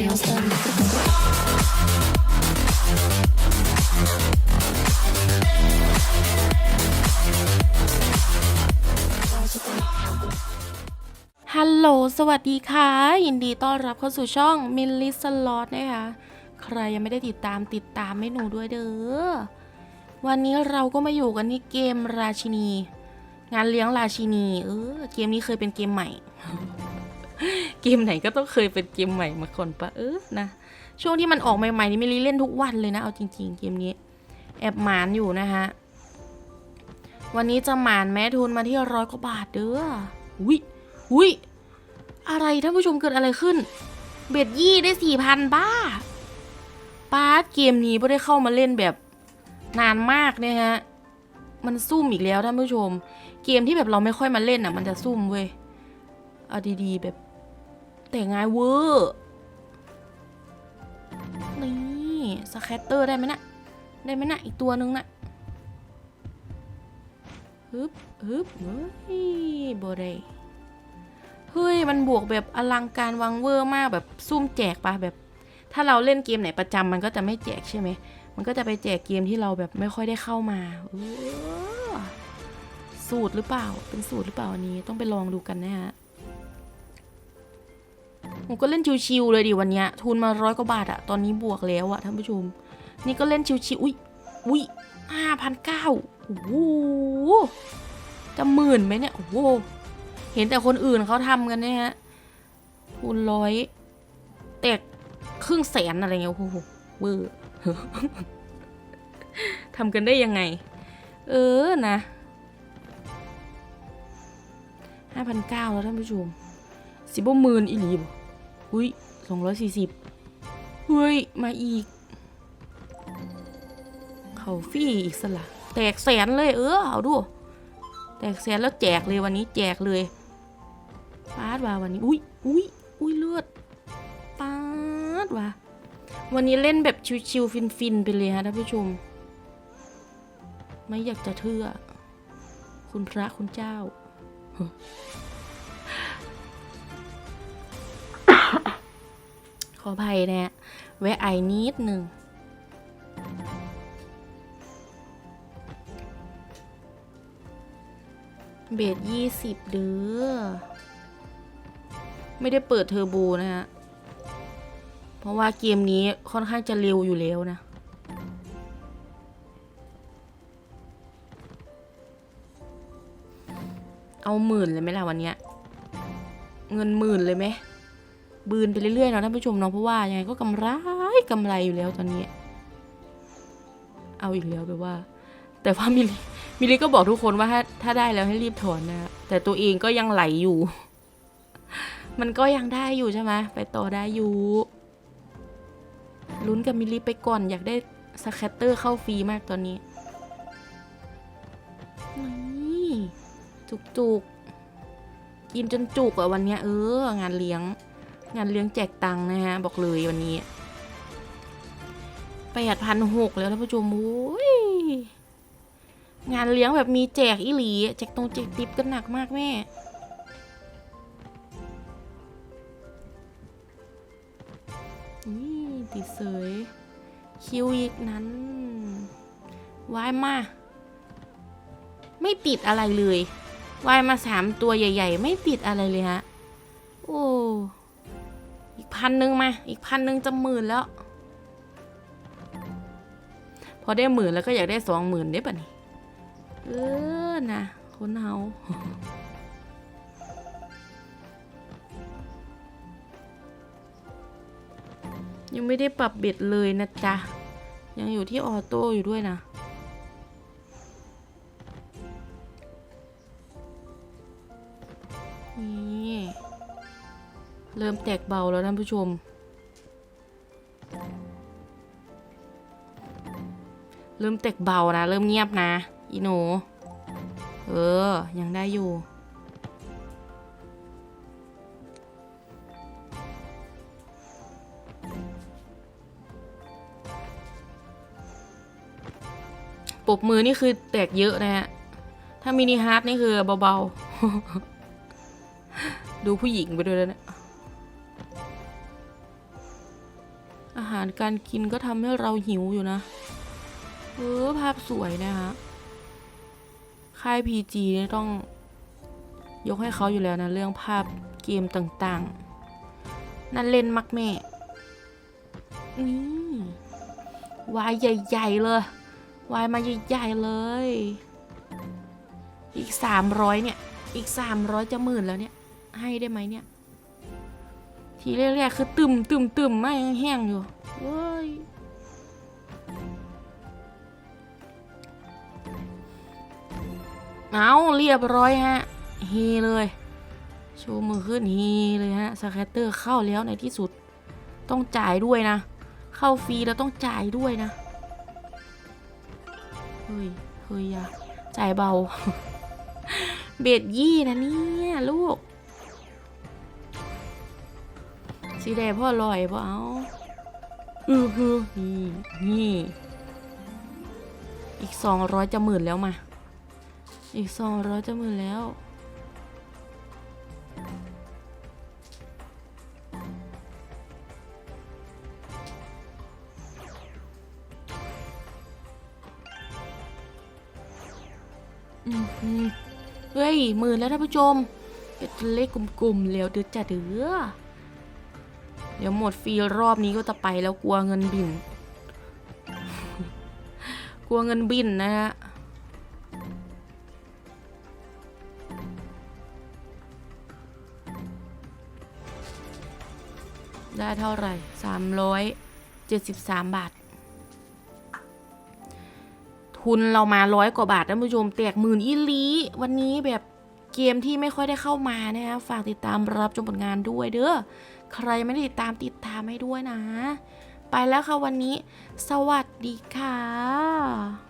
ฮัลโหล สวัสดีค่ะ ยินดีต้อนรับเข้าสู่ช่องมิลลิสลอตนะคะ ใครยังไม่ได้ติดตามติดตามให้หนูด้วยเด้อ วันนี้เราก็มาอยู่กันที่เกมราชินี งานเลี้ยงราชินี เออ เกมนี้เคยเป็นเกมใหม่ เกมไหนก็ต้องเคยเป็นเกมใหม่มาก่อนปะเออนะ ช่วงที่มันออกใหม่ๆนี่ไมิลลิเล่นทุกวันเลยนะ เอาจริง ๆ เกมนี้ แอบหมานอยู่นะคะ วันนี้จะหมานแม้ทุนมาที่ร้อยกว่าบาทเด้ออุ้ยอุ้ยอะไรท่านผู้ชมเกิดอะไรขึ้น เบ็ดยี่ได้สี่พันบ้าป้าดเกมนี้ไม่ได้เข้ามาเล่นแบบนานมากเนี่ยฮะ มันซุ่มอีกแล้วท่านผู้ชม เกมที่แบบเราไม่ค่อยมาเล่นอะ มันจะซุ่มเว้ย เอาดีๆแบบ แต่งายเวอร์นี่สแคตเตอร์ได้ไหมนะ ได้ไหมนะ อีกตัวนึงนะฮึบฮึบเฮ้ยบได้เฮ้ย มันบวกแบบอลังการวังเวอร์มากแบบซุ่มแจกปะแบบ ถ้าเราเล่นเกมไหนประจำมันก็จะไม่แจกใช่ไหม มันก็จะไปแจกเกมที่เราแบบไม่ค่อยได้เข้ามาสูตรหรือเปล่า เป็นสูตรหรือเปล่าอันนี้ต้องไปลองดูกันนะฮะ ผมก็เล่นชิวๆเลยดิวันเนี้ยทุนมาร้อยกว่าบาทอะตอนนี้บวกแล้วอะท่านผู้ชม นี่ก็เล่นชิวๆอุ้ยอุ้ยห้าพันเก้าโอ้โหจะหมื่นไหมเนี่ยโอ้โหเห็นแต่คนอื่นเขาทำกันเนี่ยฮะคูณร้อยแตกครึ่งแสนอะไรเงี้ยโอ้โหเวอร์ทำกันได้ยังไง เออนะห้าพันเก้าแล้วท่านผู้ชมสิบหมื่นอีหลีบ อุ้ยสองร้อยสี่สิบเฮ้ย มาอีก เขาฟรี่อีกสละแตกแสนเลยเออเอาดู แตกแสนแล้วแจกเลยวันนี้แจกเลยปาดว่าวันนี้อุ้ยอุ้ยอุ้ยเลือดปาดว่าวันนี้เล่นแบบชิวๆฟินๆไปเลยฮะท่านผู้ชม ไม่อยากจะเทื่อ คุณพระคุณเจ้า ขออภัยนะแวะไอนิดหนึ่งเบสยี่สิบเด้อ ไม่ได้เปิดเทอร์โบนะฮะ เพราะว่าเกมนี้ค่อนข้างจะเร็วอยู่แล้วนะ เอาหมื่นเลยไหมล่ะวันเนี้ย เงินหมื่นเลยไหม บืนไปเรื่อยๆเนาะท่านผู้ชมเนาะเพราะว่ายังไงก็กำไรกำไรอยู่แล้วตอนนี้ เอาอีกแล้วไปว่า แต่ว่ามิลิมิลิก็บอกทุกคนว่าถ้าถ้าได้แล้วให้รีบถอนนะ แต่ตัวเองก็ยังไหลอยู่ มันก็ยังได้อยู่ใช่ไหมไปต่อได้อยู่ลุ้นกับมิลิไปก่อนอยากได้สแคตเตอร์เข้าฟรีมากตอนนี้นี่จุกจุกกินจนจุกอะวันเนี้ยเออ งานเลี้ยง งานเลี้ยงแจกตังค์นะฮะ บอกเลยวันนี้แปดพันหกแล้วท่านผู้ชมโอ้ยงานเลี้ยงแบบมีแจกอีหลี แจกตรงแจกติปก็หนักมากแม่นี่ติดเสยคิวอีกนั้นวายมา ไม่ติดอะไรเลยวายมาสามตัวใหญ่ ๆ ไม่ติดอะไรเลยฮะ โอ้ พันหนึ่งมา อีกพันหนึ่งจะหมื่นแล้ว พอได้หมื่นแล้วก็อยากได้สองหมื่นได้ปะนี่ เออ นะคนเฮายังไม่ได้ปรับเบ็ดเลยนะจ๊ะ ยังอยู่ที่ออโต้อยู่ด้วยนะ เริ่มแตกเบาแล้วท่านผู้ชม เริ่มแตกเบานะ เริ่มเงียบนะ อีหนูเออ ยังได้อยู่ปบมือนี่คือแตกเยอะนะฮะ ถ้ามินิฮาร์ดนี่คือเบาๆ ดูผู้หญิงไปด้วยแล้วเนะ อาหารการกินก็ทำให้เราหิวอยู่นะ เออภาพสวยนะคะค่าย PG นี่ต้องยกให้เขาอยู่แล้วนะ เรื่องภาพเกมต่างๆ นั่นเล่นมักแม่นี่วายใหญ่ๆเลยวายมาใหญ่ๆเลย อีกสามร้อยเนี่ย อีกสามร้อยจะหมื่นแล้วเนี่ย ให้ได้ไหมเนี่ย ทีแรกๆคือตึมตึมตึมไม่แห้งอยู่เว้ยเอาเรียบร้อยฮะเฮเลยชูมือขึ้นเฮเลยฮะสแคตเตอร์เข้าแล้วในที่สุดต้องจ่ายด้วยนะ เข้าฟรีแล้วต้องจ่ายด้วยนะ เฮ้ย เฮ้ยอะจ่ายเบา เบ็ดยี่นะเนี่ยลูก สีแดงพ่อลอยพ่อเอาอือฮือนี่นี่อีกสองร้อยจะหมื่นแล้วมา อีกสองร้อยจะหมื่นแล้ว อืมเฮ้ยหมื่นแล้วท่านผู้ชมเป็นเลขกลมๆแล้วเดือดจะเดือ เดี๋ยวหมดฟรีรอบนี้ก็จะไปแล้วกลัวเงินบิน กลัวเงินบินนะฮะได้เท่าไหร่ 373 บาท ทุนเรามาร้อยกว่าบาทท่านผู้ชมแตกหมื่นอีลี วันนี้แบบ เกมที่ไม่ค่อยได้เข้ามานะคะฝากติดตามรับชมผลงานด้วยเด้อใครไม่ได้ติดตามติดตามให้ด้วยนะ ไปแล้วค่ะวันนี้ สวัสดีค่ะ